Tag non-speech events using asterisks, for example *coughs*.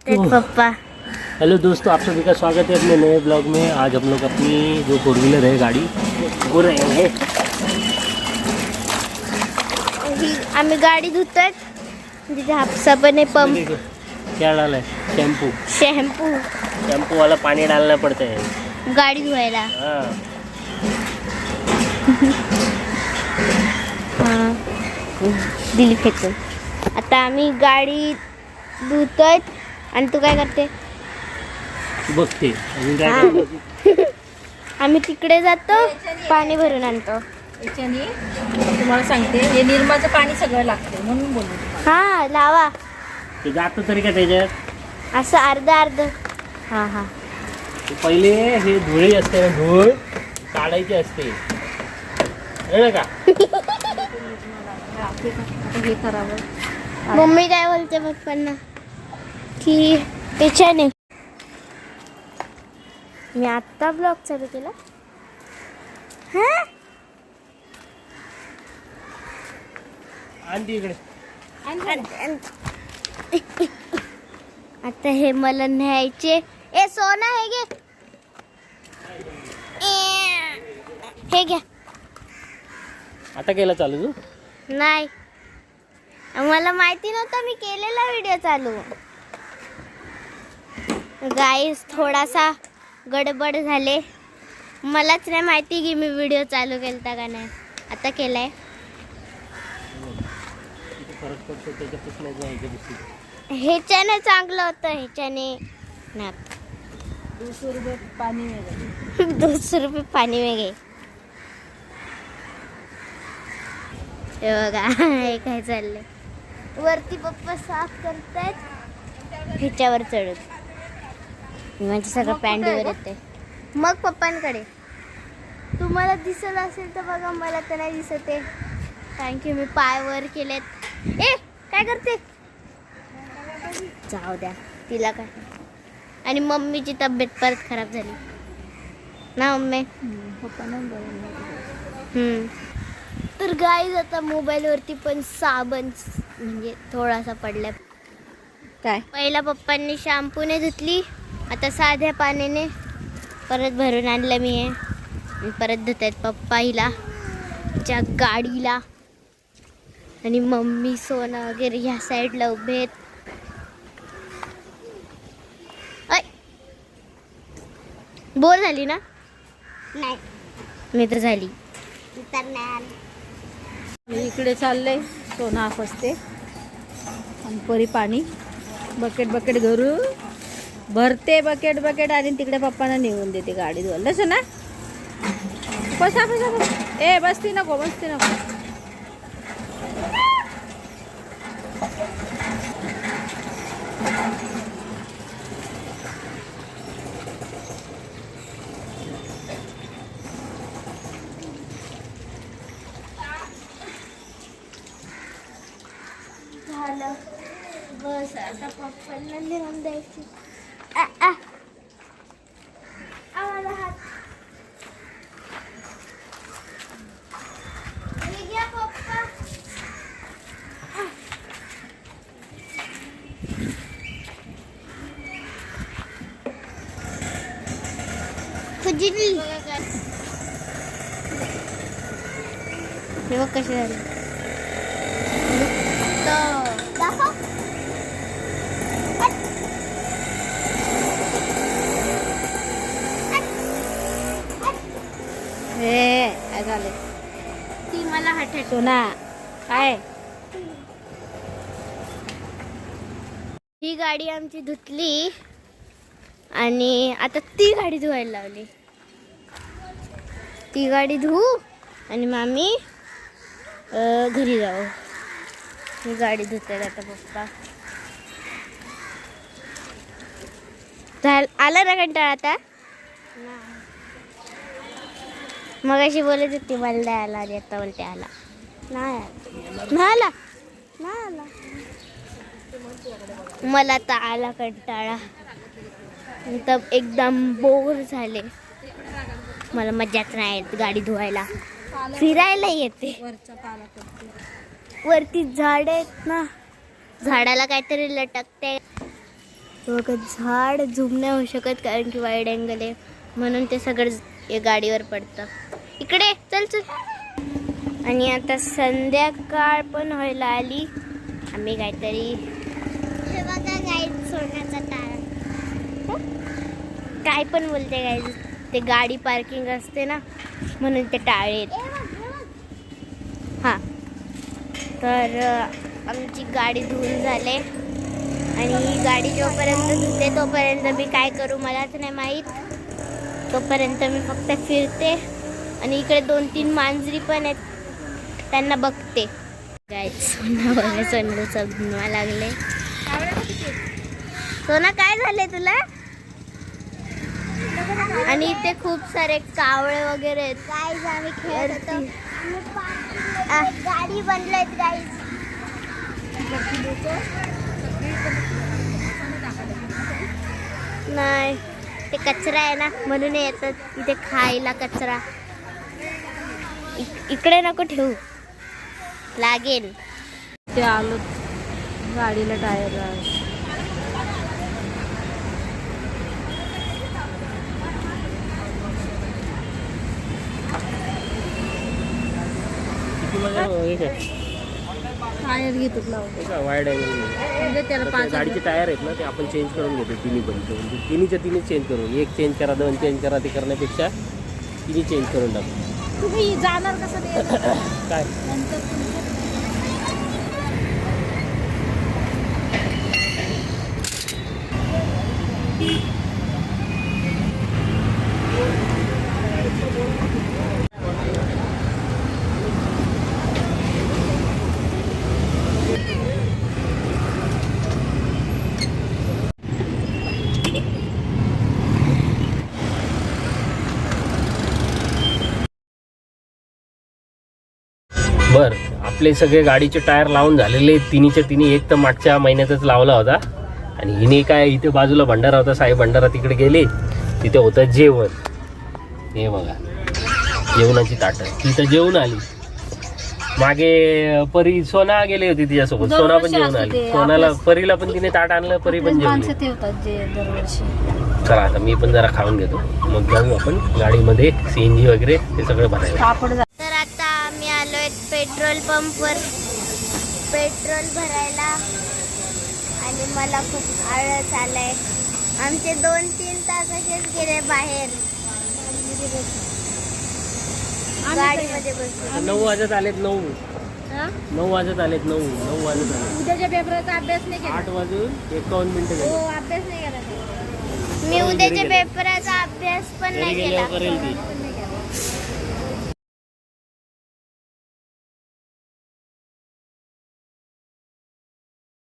पप्पा हेलो दोस्तों आप सभी का स्वागत है अपने नए ब्लॉग में। आज हम लोग अपनी जो फोर व्हीलर है गाड़ी वो रहे हैं। आम्ही गाडी धुतोय तिथे हापसा पण आहे पंप क्या डाला है? शैम्पू शॅम्पू शैम्पू वाला पानी डालना पड़ता है। गाडी धुवायला. हाँ। *laughs* हां. दिली फेकून. आता आम्ही गाडी धुतोय आणि तू काय करते? बघते. अजून काय हा. करतो? आम्ही तिकडे जातो पाणी भरून आणतो. याच्याने तुम्हाला सांगते हे निर्माचं पाणी सगळं लागते म्हणून बोलू हा लावा. ते जातं तरी का त्याच्यात? असं अर्ध अर्ध. हां हां. ते पहिले हे धुळे असते ना धूळ काढायची असते. कळलं का? हे करावं मम्मी काय बोलते पप्पांना? की त्याच्याने. मी आत्ता ब्लॉग चालू केला. हा? आता हे मला न्यायचे. ए सोना हे घे. हे घ्या. आता केला चालू तू? नाही. मला माहिती नव्हतं मी केलेला व्हिडिओ चालू. गाईस थोडासा गडबड झाले. मलाच नाही माहिती की मी व्हिडिओ चालू केला का नाही. आता केलाय. ह्याच्याने चांगलं होतं ह्याच्याने नाही. दोनशे रुपये पाणी वेगळं दोनशे रुपये पाणी वेगळे. हे बघा हे काय चाललंय. वरती पप्पा साफ करतायत. ह्याच्यावर चढत. म्हणजे सगळं पॅन्टीवर येते. मग पप्पांकडे. तुम्हाला दिसत असेल तर बघा मला तर नाही दिसत. आहे कारण की मी पाय वर केलेत. ए काय करते? जाऊ द्या तिला काय? आणि मम्मीची तब्येत परत खराब झाली. ना मम्मी? हम्म. तर गाईज आता मोबाईलवरती पण साबण म्हणजे थोडासा पडला काय? पहिला पप्पांनी शॅम्पूने धुतली. आता साध्या पाण्याने परत भरून आणलं मी हे. परत धुत आहेत पप्पा हिला च्या गाडीला. आणि मम्मी सोना वगैरे ह्या साईडला उभे आहेत. ऐ. बोर झाली ना? नाही. मी तर झाली. तर नाही मी इकडे चाललंय सोना फसते आणि परी पाणी. बकेट बकेट घरू भरते बकेट बकेट आणि तिकडे पप्पांना नेऊन देते गाडी धुवायला तसं ना बसा बसा बस. ए बसती नको बसती नको. झालं. बस आता पप्पांना लिहून द्यायची. आ, आ. आ, माझा हात हे घ्या पप्पा आ. खुजली हे बघ कशी हे काय झाले? ती मला हटट सोना काय? ही गाडी आमची धुतली आणि आता ती गाडी धुवायला लावली. ती गाडी धुवू आणि मग आम्ही अं, घरी जाऊ. ही गाडी धुतात आता पप्पा. आला ना कंटाळा आता? मग अशी बोलत होती मला नाही आला आणि आता बोलते आला नाही आला. नाही आला? नाही आला. मला तर आला कंटाळा. तर एकदम बोर झाले. मला मजाच नाही येत गाडी धुवायला. फिरायला येते. पाला वरती झाड आहेत ना. झाडाला काहीतरी लटकते. झाड झुम नाही होऊ शकत कारण की वाईड अँगल आहे. म्हणून ते सगळं गाडीवर पडतं. इकडे चल चल. आणि आता संध्याकाळ पण व्हायला आली. आम्ही काहीतरी सोडण्याचा काय पण बोलते गाईड ते गाडी पार्किंग असते ना म्हणून ते टाळेत हां तर आमची गाडी धुवून झाले. आणि गाडी जोपर्यंत धुते तोपर्यंत मी काय करू मलाच नाही माहीत. तोपर्यंत मी फक्त फिरते. आणि इकडे दोन तीन मांजरी पण आहेत. त्यांना बघते. काय सोना बघा सोन्याला समजा लागले. सोना काय झालंय तुला? आणि इथे खूप सारे कावळे वगैरे आहेत. काय आम्ही खेळत गाडी बनलेत गाईज नाही ते कचरा आहे ना म्हणून येतात. इथे खायला कचरा. इकडे नको ठेवू. लागेल. ते आलो. गाडीला टायर हे टायर घेतो वाईड म्हणजे त्याला पाच गाडीचे टायर आहेत ना ते आपण चेंज करून घेतो तिन्ही पण. म्हणजे तिन्हीच्या तिन्ही चेंज करू एक चेंज करा दोन चेंज करा ते करण्यापेक्षा तिन्ही चेंज करून टाकू. तुम्ही जाणार कसं ते? *coughs* काय? नंतर तुमचं- बर. आपले सगळे गाडीचे टायर लावून झालेले. तिन्हीच्या तिन्ही एक तर मागच्या महिन्यातच लावला होता. आणि हिने काय इथे बाजूला भंडारा होता साई भंडारा तिकडे गेले. तिथे होतं जेवण. हे बघा. जेवणाची ताटं. तिथं जेवण आली. मागे परी सोना गेली होती तिच्यासोबत. सोना पण जेवण आली. सोनाला परीला पण तिने ताट आणलं परी पण जेवली. माणसं ठेवतात जे दरवर्षी. चला आता मी पण जरा खाऊन घेतो. मग जाऊ आपण गाडीमध्ये सीएनजी वगैरे ते सगळं भरायला. पेट्रोल पंपवर पेट्रोल भरायला आणि मला खूप आळस आलाय. आमचे दोन तीन तास असेच गेले बाहेर. गाडीमध्ये बसून नऊ वाजत आलेत नऊ. हं? नऊ वाजत आलेत नऊ. नऊ वाजत आले उद्याच्या पेपरचा अभ्यास नाही केला. आठ वाजून एकावन्न मिनिटं हो झाली. अभ्यास नाही केला. ते. मी उद्याच्या पेपराचा अभ्यास पण घरी नाही केला. गेल्यावर करेल ती.